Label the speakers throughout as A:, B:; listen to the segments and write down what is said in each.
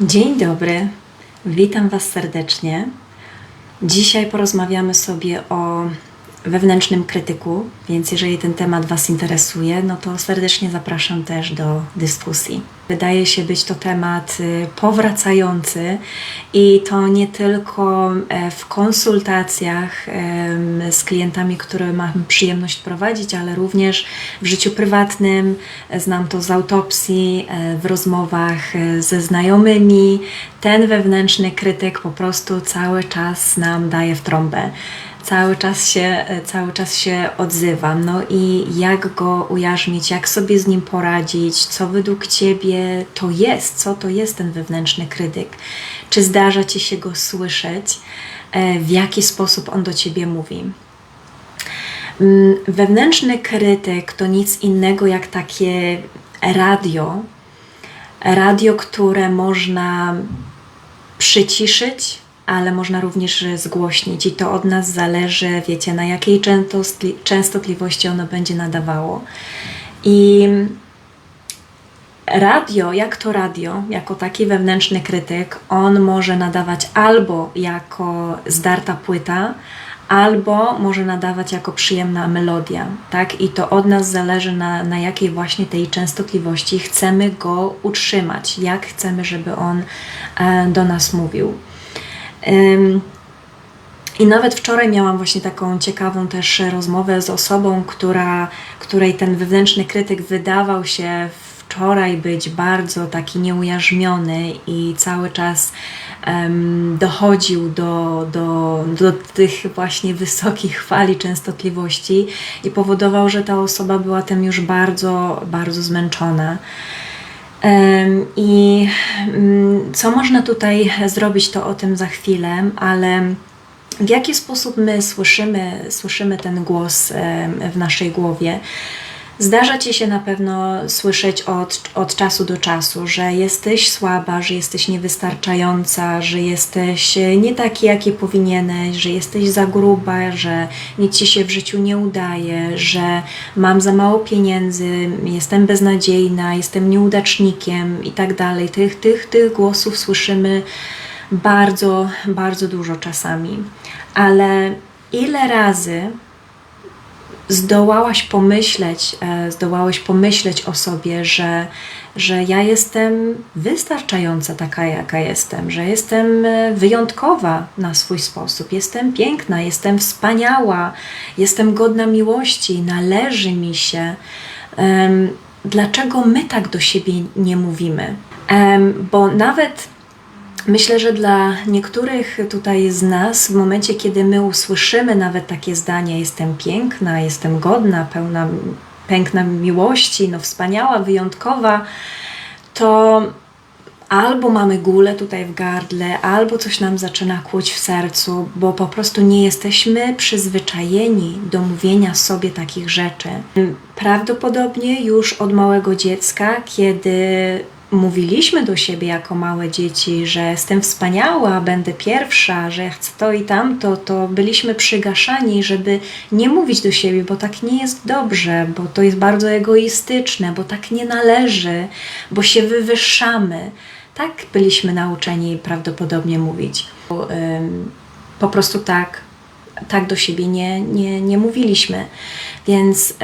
A: Dzień dobry, witam Was serdecznie. Dzisiaj porozmawiamy sobie o wewnętrznym krytyku, więc jeżeli ten temat Was interesuje, no to serdecznie zapraszam też do dyskusji. Wydaje się być to temat y, powracający i to nie tylko e, w konsultacjach z klientami, które mam przyjemność prowadzić, ale również w życiu prywatnym. Znam to z autopsji, e, w rozmowach e, ze znajomymi. Ten wewnętrzny krytyk po prostu cały czas nam daje w trąbę cały czas się, cały czas się odzywam. No i jak go ujarzmić, jak sobie z nim poradzić, co według Ciebie to jest, co to jest ten wewnętrzny krytyk? Czy zdarza Ci się go słyszeć? E, W jaki sposób on do Ciebie mówi? Mm, Wewnętrzny krytyk to nic innego jak takie radio, radio, które można przyciszyć, ale można również zgłośnić i to od nas zależy, wiecie, na jakiej częstotli- częstotliwości ono będzie nadawało. I radio, jak to radio, jako taki wewnętrzny krytyk, on może nadawać albo jako zdarta płyta, albo może nadawać jako przyjemna melodia, tak? I to od nas zależy na, na jakiej właśnie tej częstotliwości chcemy go utrzymać, jak chcemy, żeby on e, do nas mówił. I nawet wczoraj miałam właśnie taką ciekawą też rozmowę z osobą, która, której ten wewnętrzny krytyk wydawał się wczoraj być bardzo taki nieujarzmiony i cały czas em, dochodził do, do, do tych właśnie wysokich fali częstotliwości i powodował, że ta osoba była tym już bardzo, bardzo zmęczona. I mm, co można tutaj zrobić, to o tym za chwilę, ale w jaki sposób my słyszymy, słyszymy ten głos w naszej głowie? Zdarza ci się na pewno słyszeć od, od czasu do czasu, że jesteś słaba, że jesteś niewystarczająca, że jesteś e, nie taki, jaki powinieneś, że jesteś za gruba, że nic ci się w życiu nie udaje, że mam za mało pieniędzy, jestem beznadziejna, jestem nieudacznikiem i tak dalej. Tych, tych, tych głosów słyszymy bardzo, bardzo dużo czasami. Ale ile razy zdołałaś pomyśleć, e, zdołałeś pomyśleć o sobie, że, że ja jestem wystarczająca taka, jaka jestem, że jestem e, wyjątkowa na swój sposób, jestem piękna, jestem wspaniała, jestem godna miłości, należy mi się. Dlaczego my tak do siebie nie mówimy? Bo nawet Myślę, że dla niektórych tutaj z nas, w momencie, kiedy my usłyszymy nawet takie zdanie: Jestem piękna, jestem godna, pełna, piękna miłości, no wspaniała, wyjątkowa, to albo mamy gulę tutaj w gardle, albo coś nam zaczyna kłuć w sercu, bo po prostu nie jesteśmy przyzwyczajeni do mówienia sobie takich rzeczy. Prawdopodobnie już od małego dziecka, kiedy mówiliśmy do siebie jako małe dzieci, że jestem wspaniała, będę pierwsza, że chcę to i tamto, to byliśmy przygaszani, żeby nie mówić do siebie, bo tak nie jest dobrze, bo to jest bardzo egoistyczne, bo tak nie należy, bo się wywyższamy. Tak byliśmy nauczeni prawdopodobnie mówić. Po prostu tak, tak do siebie nie, nie, nie mówiliśmy. Więc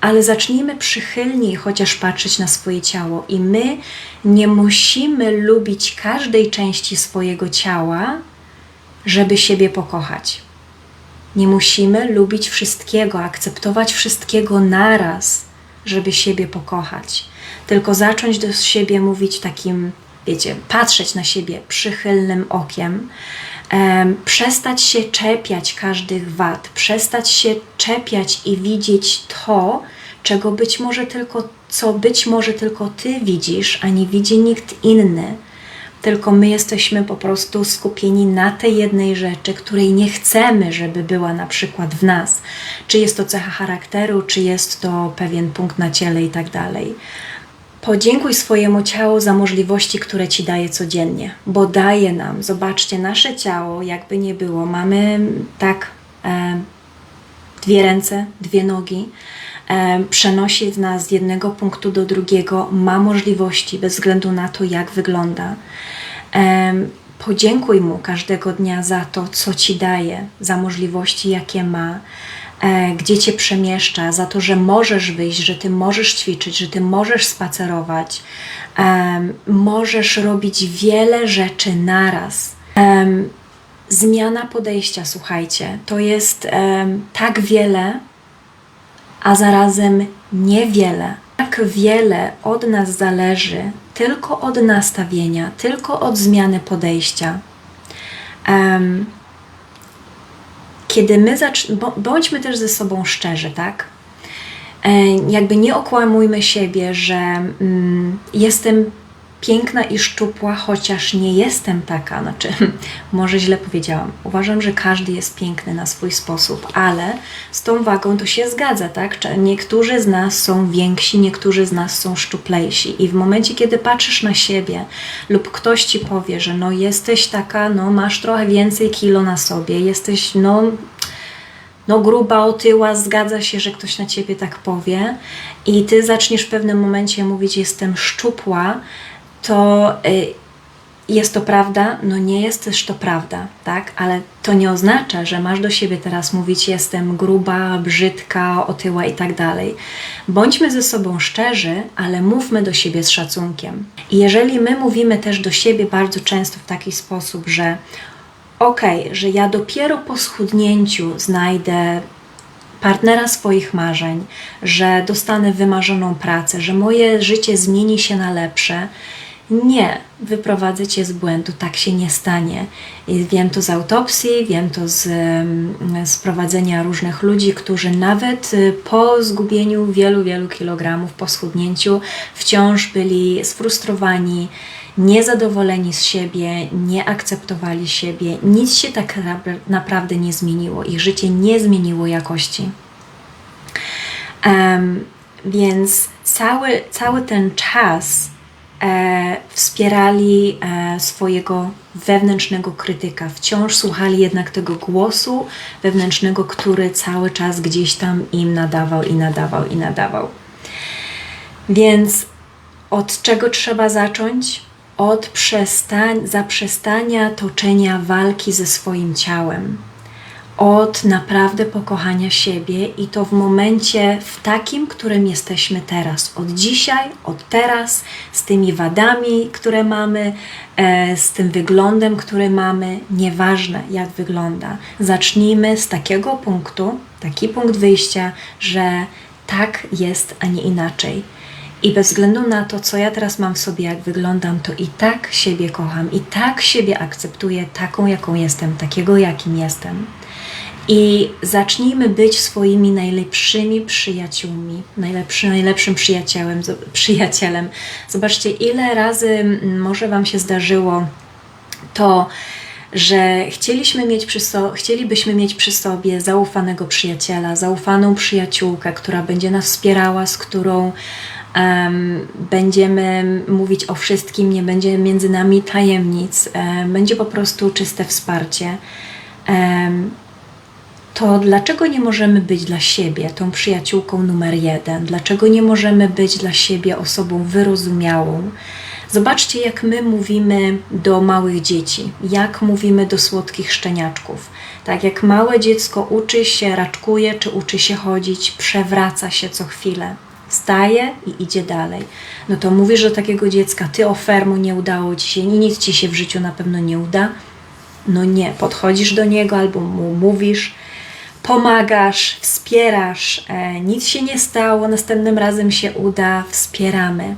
A: ale zacznijmy przychylniej chociaż patrzeć na swoje ciało i my nie musimy lubić każdej części swojego ciała, żeby siebie pokochać. Nie musimy lubić wszystkiego, akceptować wszystkiego naraz, żeby siebie pokochać. Tylko zacząć do siebie mówić takim, wiecie, patrzeć na siebie przychylnym okiem, em, przestać się czepiać każdych wad, przestać się czepiać i widzieć to, czego być może tylko, co być może tylko ty widzisz, a nie widzi nikt inny. Tylko my jesteśmy po prostu skupieni na tej jednej rzeczy, której nie chcemy, żeby była na przykład w nas. Czy jest to cecha charakteru, czy jest to pewien punkt na ciele i tak dalej. Podziękuj swojemu ciału za możliwości, które ci daje codziennie, bo daje nam. Zobaczcie, nasze ciało, jakby nie było, mamy tak e, dwie ręce, dwie nogi, em, przenosi nas z jednego punktu do drugiego, ma możliwości bez względu na to, jak wygląda. Em, Podziękuj mu każdego dnia za to, co ci daje, za możliwości, jakie ma, e, gdzie cię przemieszcza, za to, że możesz wyjść, że ty możesz ćwiczyć, że ty możesz spacerować, możesz robić wiele rzeczy naraz. Zmiana podejścia, słuchajcie, to jest tak wiele, a zarazem niewiele. Tak wiele od nas zależy tylko od nastawienia, tylko od zmiany podejścia. Kiedy my zacz- bo- bądźmy też ze sobą szczerzy, tak? E, jakby nie okłamujmy siebie, że mm, jestem piękna i szczupła, chociaż nie jestem taka. Znaczy, może źle powiedziałam. Uważam, że każdy jest piękny na swój sposób, ale z tą wagą to się zgadza, tak? Niektórzy z nas są więksi, niektórzy z nas są szczuplejsi. I w momencie, kiedy patrzysz na siebie lub ktoś ci powie, że no jesteś taka, no masz trochę więcej kilo na sobie, jesteś no no gruba, otyła, zgadza się, że ktoś na ciebie tak powie i ty zaczniesz w pewnym momencie mówić jestem szczupła, to y, jest to prawda? No nie jest też to prawda, tak? Ale to nie oznacza, że masz do siebie teraz mówić jestem gruba, brzydka, otyła i tak dalej. Bądźmy ze sobą szczerzy, ale mówmy do siebie z szacunkiem. I jeżeli my mówimy też do siebie bardzo często w taki sposób, że okej, że ja dopiero po schudnięciu znajdę partnera swoich marzeń, że dostanę wymarzoną pracę, że moje życie zmieni się na lepsze. Nie, wyprowadzę cię z błędu, tak się nie stanie. I wiem to z autopsji, wiem to z, em, z prowadzenia różnych ludzi, którzy nawet y, po zgubieniu wielu, wielu kilogramów, po schudnięciu, wciąż byli sfrustrowani, niezadowoleni z siebie, nie akceptowali siebie. Nic się tak ra- naprawdę nie zmieniło, ich życie nie zmieniło jakości. Em, więc cały, cały ten czas e, wspierali e, swojego wewnętrznego krytyka. Wciąż słuchali jednak tego głosu wewnętrznego, który cały czas gdzieś tam im nadawał i nadawał i nadawał. Więc od czego trzeba zacząć? Od przestań, zaprzestania toczenia walki ze swoim ciałem. Od naprawdę pokochania siebie i to w momencie, w takim, którym jesteśmy teraz. Od dzisiaj, od teraz, z tymi wadami, które mamy, e, z tym wyglądem, który mamy, nieważne jak wygląda. Zacznijmy z takiego punktu, taki punkt wyjścia, że tak jest, a nie inaczej. I bez względu na to, co ja teraz mam w sobie, jak wyglądam, to i tak siebie kocham, i tak siebie akceptuję taką, jaką jestem, takiego, jakim jestem. I zacznijmy być swoimi najlepszymi przyjaciółmi, najlepszy, najlepszym przyjacielem, przyjacielem. Zobaczcie, ile razy może Wam się zdarzyło to, że chcieliśmy mieć przy so, chcielibyśmy mieć przy sobie zaufanego przyjaciela, zaufaną przyjaciółkę, która będzie nas wspierała, z którą em, będziemy mówić o wszystkim, nie będzie między nami tajemnic, em, będzie po prostu czyste wsparcie. Em, to dlaczego nie możemy być dla siebie tą przyjaciółką numer jeden? Dlaczego nie możemy być dla siebie osobą wyrozumiałą? Zobaczcie, jak my mówimy do małych dzieci, jak mówimy do słodkich szczeniaczków. Tak jak małe dziecko uczy się, raczkuje czy uczy się chodzić, przewraca się co chwilę. Staje i idzie dalej. No to mówisz do takiego dziecka, ty o fermu nie udało ci się, nic ci się w życiu na pewno nie uda. No nie, podchodzisz do niego albo mu mówisz, pomagasz, wspierasz, e, nic się nie stało, następnym razem się uda, wspieramy.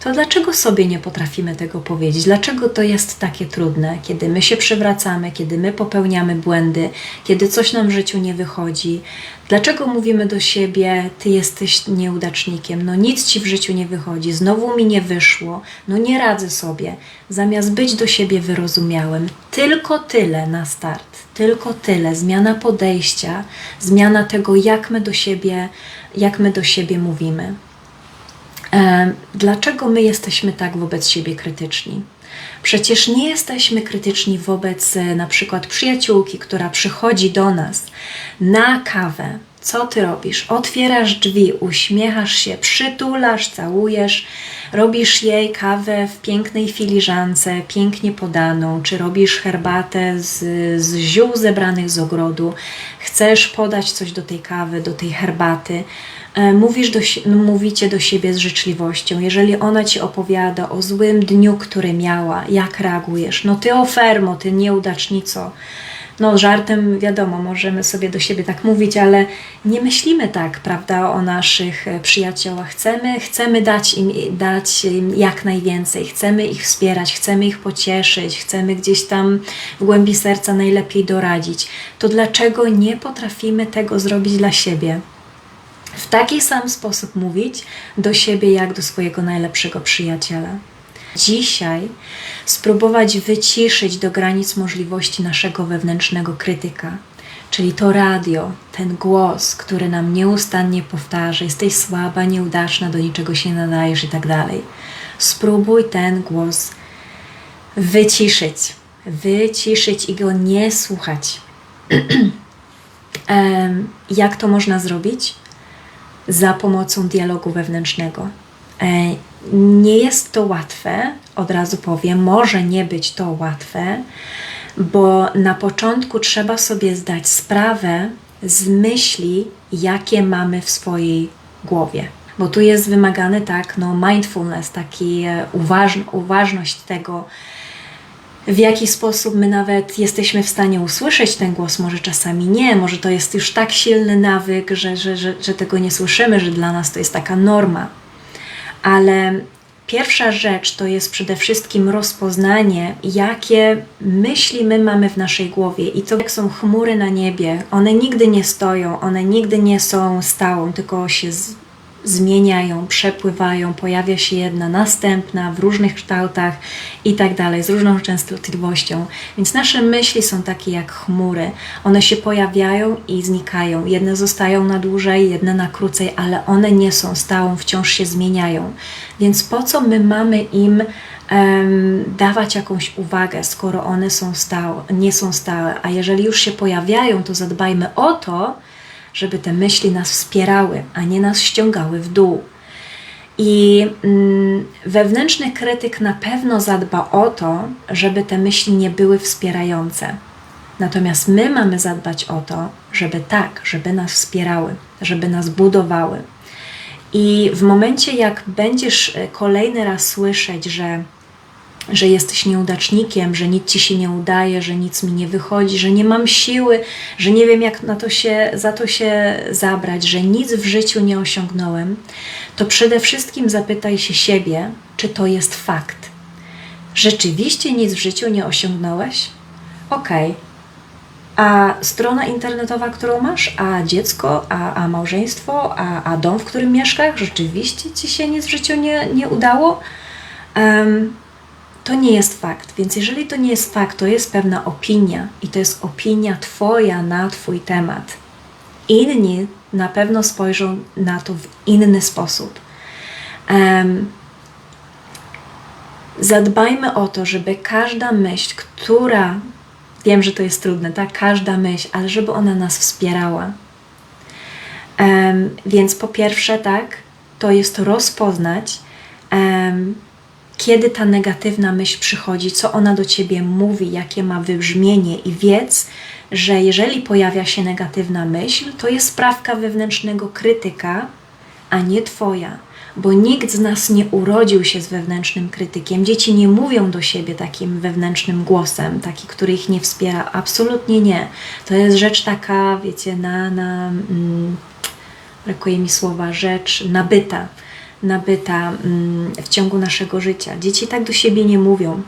A: To dlaczego sobie nie potrafimy tego powiedzieć? Dlaczego to jest takie trudne, kiedy my się przewracamy, kiedy my popełniamy błędy, kiedy coś nam w życiu nie wychodzi? Dlaczego mówimy do siebie, ty jesteś nieudacznikiem, no nic ci w życiu nie wychodzi, znowu mi nie wyszło, no nie radzę sobie, zamiast być do siebie wyrozumiałym? Tylko tyle na start, tylko tyle. Zmiana podejścia, zmiana tego, jak my do siebie, jak my do siebie mówimy. Em, Dlaczego my jesteśmy tak wobec siebie krytyczni? Przecież nie jesteśmy krytyczni wobec e, na przykład przyjaciółki, która przychodzi do nas na kawę. Co ty robisz? Otwierasz drzwi, uśmiechasz się, przytulasz, całujesz, robisz jej kawę w pięknej filiżance, pięknie podaną, czy robisz herbatę z, z ziół zebranych z ogrodu, chcesz podać coś do tej kawy, do tej herbaty E, mówisz do, no, mówicie do siebie z życzliwością. Jeżeli ona ci opowiada o złym dniu, który miała, jak reagujesz? No ty ofermo, ty nieudacznico. No żartem wiadomo, możemy sobie do siebie tak mówić, ale nie myślimy tak, prawda, o naszych e, przyjaciołach. Chcemy, chcemy dać im, dać im jak najwięcej, chcemy ich wspierać, chcemy ich pocieszyć, chcemy gdzieś tam w głębi serca najlepiej doradzić. To dlaczego nie potrafimy tego zrobić dla siebie? W taki sam sposób mówić do siebie jak do swojego najlepszego przyjaciela. Dzisiaj spróbować wyciszyć do granic możliwości naszego wewnętrznego krytyka, czyli to radio, ten głos, który nam nieustannie powtarza: jesteś słaba, nieudaczna, do niczego się nadajesz i tak dalej. Spróbuj ten głos wyciszyć, wyciszyć i go nie słuchać. Jak to można zrobić? Za pomocą dialogu wewnętrznego. E, nie jest to łatwe, od razu powiem, może nie być to łatwe, bo na początku trzeba sobie zdać sprawę z myśli, jakie mamy w swojej głowie. Bo tu jest wymagany tak, no mindfulness, taki e, uważ, uważność tego, w jaki sposób my nawet jesteśmy w stanie usłyszeć ten głos, może czasami nie, może to jest już tak silny nawyk, że, że, że, że tego nie słyszymy, że dla nas to jest taka norma. Ale pierwsza rzecz to jest przede wszystkim rozpoznanie, jakie myśli my mamy w naszej głowie i to jak są chmury na niebie. One nigdy nie stoją, one nigdy nie są stałą, tylko się zmieniają, przepływają, pojawia się jedna następna w różnych kształtach i tak dalej, z różną częstotliwością. Więc nasze myśli są takie jak chmury. One się pojawiają i znikają. Jedne zostają na dłużej, jedne na krócej, ale one nie są stałą, wciąż się zmieniają. Więc po co my mamy im um, dawać jakąś uwagę, skoro one są stałe, nie są stałe? A jeżeli już się pojawiają, to zadbajmy o to, żeby te myśli nas wspierały, a nie nas ściągały w dół. I mm, wewnętrzny krytyk na pewno zadba o to, żeby te myśli nie były wspierające. Natomiast my mamy zadbać o to, żeby tak, żeby nas wspierały, żeby nas budowały. I w momencie, jak będziesz e, kolejny raz słyszeć, że że jesteś nieudacznikiem, że nic ci się nie udaje, że nic mi nie wychodzi, że nie mam siły, że nie wiem, jak na to się, za to się zabrać, że nic w życiu nie osiągnąłem, to przede wszystkim zapytaj się siebie, czy to jest fakt. Rzeczywiście nic w życiu nie osiągnąłeś? Okej. Okay. A strona internetowa, którą masz, a dziecko, a, a małżeństwo, a, a dom, w którym mieszkasz, rzeczywiście ci się nic w życiu nie, nie udało? Um, to nie jest fakt. Więc jeżeli to nie jest fakt, to jest pewna opinia i to jest opinia Twoja na Twój temat. Inni na pewno spojrzą na to w inny sposób. Um, zadbajmy o to, żeby każda myśl, która, wiem, że to jest trudne, tak, każda myśl, ale żeby ona nas wspierała. Um, więc po pierwsze, tak, to jest rozpoznać, um, kiedy ta negatywna myśl przychodzi, co ona do ciebie mówi, jakie ma wybrzmienie, i wiedz, że jeżeli pojawia się negatywna myśl, to jest sprawka wewnętrznego krytyka, a nie twoja. Bo nikt z nas nie urodził się z wewnętrznym krytykiem. Dzieci nie mówią do siebie takim wewnętrznym głosem, taki, który ich nie wspiera. Absolutnie nie. To jest rzecz taka, wiecie, na, na mm, brakuje mi słowa, rzecz nabyta nabyta mm, w ciągu naszego życia. Dzieci tak do siebie nie mówią.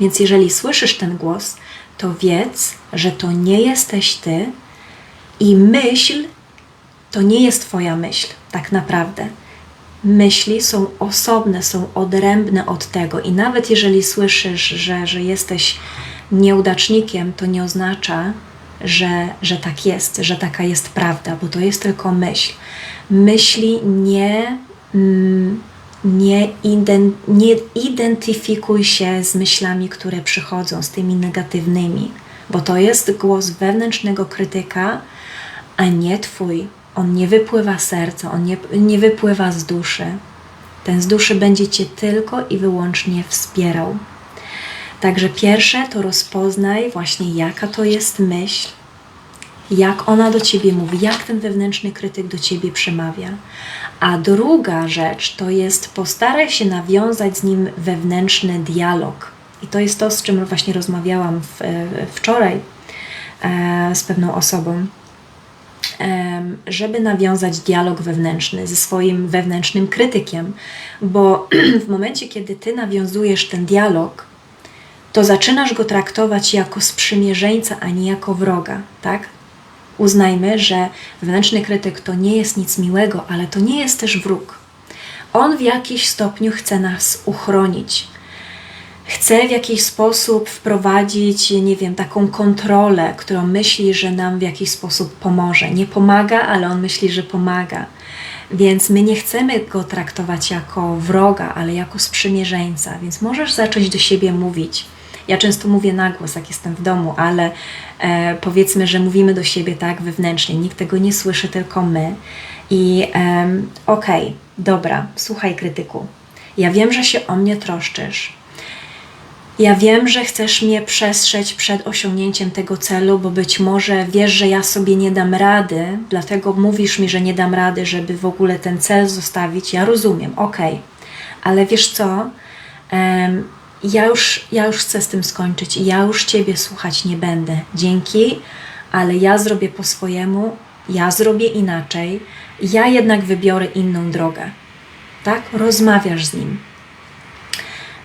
A: Więc jeżeli słyszysz ten głos, to wiedz, że to nie jesteś ty i myśl to nie jest Twoja myśl, tak naprawdę. Myśli są osobne, są odrębne od tego, i nawet jeżeli słyszysz, że, że jesteś nieudacznikiem, to nie oznacza, że, że tak jest, że taka jest prawda, bo to jest tylko myśl. Myśli nie nie, iden, nie identyfikuj się z myślami, które przychodzą, z tymi negatywnymi, bo to jest głos wewnętrznego krytyka, a nie twój. On nie wypływa z serca, on nie, nie wypływa z duszy. Ten z duszy będzie cię tylko i wyłącznie wspierał. Także pierwsze to rozpoznaj właśnie, jaka to jest myśl, jak ona do ciebie mówi, jak ten wewnętrzny krytyk do ciebie przemawia. A druga rzecz to jest postaraj się nawiązać z nim wewnętrzny dialog. I to jest to, z czym właśnie rozmawiałam w, wczoraj e, z pewną osobą. E, żeby nawiązać dialog wewnętrzny ze swoim wewnętrznym krytykiem, bo w momencie, kiedy ty nawiązujesz ten dialog, to zaczynasz go traktować jako sprzymierzeńca, a nie jako wroga, tak? Uznajmy, że wewnętrzny krytyk to nie jest nic miłego, ale to nie jest też wróg. On w jakiś stopniu chce nas uchronić. Chce w jakiś sposób wprowadzić, nie wiem, taką kontrolę, którą myśli, że nam w jakiś sposób pomoże. Nie pomaga, ale on myśli, że pomaga. Więc my nie chcemy go traktować jako wroga, ale jako sprzymierzeńca. Więc możesz zacząć do siebie mówić ja często mówię na głos, jak jestem w domu, ale e, powiedzmy, że mówimy do siebie tak wewnętrznie, nikt tego nie słyszy, tylko my. I e, okej, okay, dobra, słuchaj krytyku. Ja wiem, że się o mnie troszczysz. Ja wiem, że chcesz mnie przestrzeć przed osiągnięciem tego celu, bo być może wiesz, że ja sobie nie dam rady, dlatego mówisz mi, że nie dam rady, żeby w ogóle ten cel zostawić. Ja rozumiem, okej, okay. ale wiesz co? Um, ja już, ja już chcę z tym skończyć ja już Ciebie słuchać nie będę. Dzięki, ale ja zrobię po swojemu, ja zrobię inaczej, ja jednak wybiorę inną drogę. Tak? Rozmawiasz z nim.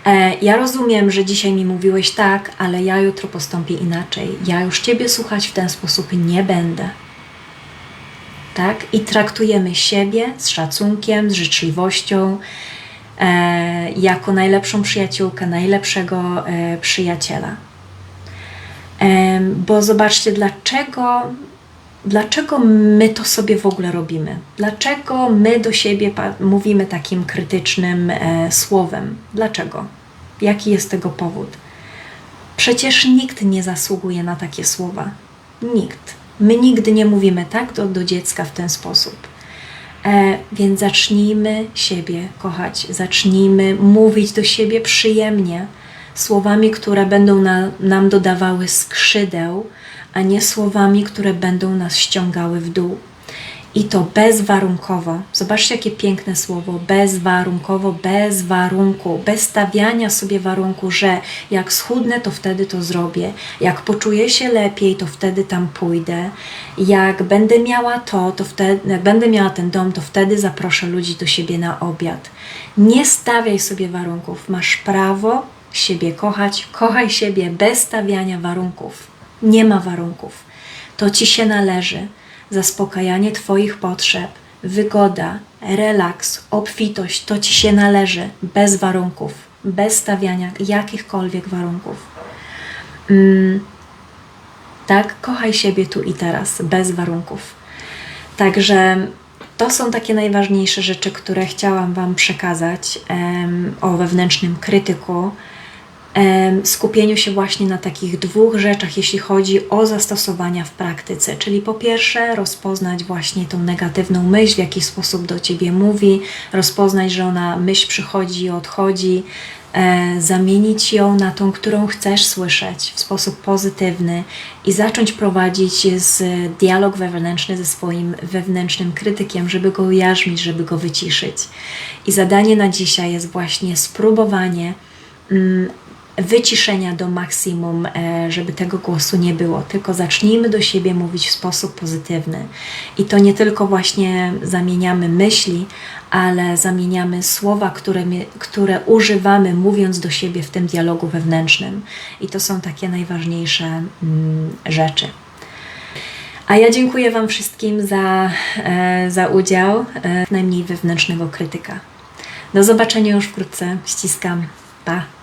A: E, ja rozumiem, że dzisiaj mi mówiłeś tak, ale ja jutro postąpię inaczej. Ja już Ciebie słuchać w ten sposób nie będę. Tak? I traktujemy siebie z szacunkiem, z życzliwością, jako najlepszą przyjaciółkę, najlepszego e, przyjaciela. E, bo zobaczcie, dlaczego, dlaczego my to sobie w ogóle robimy? Dlaczego my do siebie mówimy takim krytycznym słowem? Dlaczego? Jaki jest tego powód? Przecież nikt nie zasługuje na takie słowa. Nikt. My nigdy nie mówimy tak do, do dziecka w ten sposób. E, więc zacznijmy siebie kochać, zacznijmy mówić do siebie przyjemnie, słowami, które będą na, nam dodawały skrzydeł, a nie słowami, które będą nas ściągały w dół. I to bezwarunkowo. Zobaczcie, jakie piękne słowo. Bezwarunkowo, bez warunku, bez stawiania sobie warunku, że jak schudnę, to wtedy to zrobię. Jak poczuję się lepiej, to wtedy tam pójdę. Jak będę miała to, to wtedy, jak będę miała ten dom, to wtedy zaproszę ludzi do siebie na obiad. Nie stawiaj sobie warunków. Masz prawo siebie kochać. Kochaj siebie bez stawiania warunków. Nie ma warunków. To ci się należy zaspokajanie Twoich potrzeb, wygoda, relaks, obfitość to Ci się należy bez warunków, bez stawiania jakichkolwiek warunków. Mm, tak, kochaj siebie tu i teraz, bez warunków. Także to są takie najważniejsze rzeczy, które chciałam Wam przekazać o wewnętrznym krytyku skupieniu się właśnie na takich dwóch rzeczach, jeśli chodzi o zastosowania w praktyce. Czyli po pierwsze, rozpoznać właśnie tą negatywną myśl, w jaki sposób do ciebie mówi, rozpoznać, że ona myśl przychodzi i odchodzi, e, zamienić ją na tą, którą chcesz słyszeć w sposób pozytywny i zacząć prowadzić z dialog wewnętrzny ze swoim wewnętrznym krytykiem, żeby go ujarzmić, żeby go wyciszyć. I zadanie na dzisiaj jest właśnie spróbowanie mm, wyciszenia do maksimum, e, żeby tego głosu nie było, tylko zacznijmy do siebie mówić w sposób pozytywny. I to nie tylko właśnie zamieniamy myśli, ale zamieniamy słowa, które, które używamy, mówiąc do siebie w tym dialogu wewnętrznym. I to są takie najważniejsze mm, rzeczy. A ja dziękuję Wam wszystkim za, e, za udział, e, najmniej wewnętrznego krytyka. Do zobaczenia już wkrótce. Ściskam. Pa!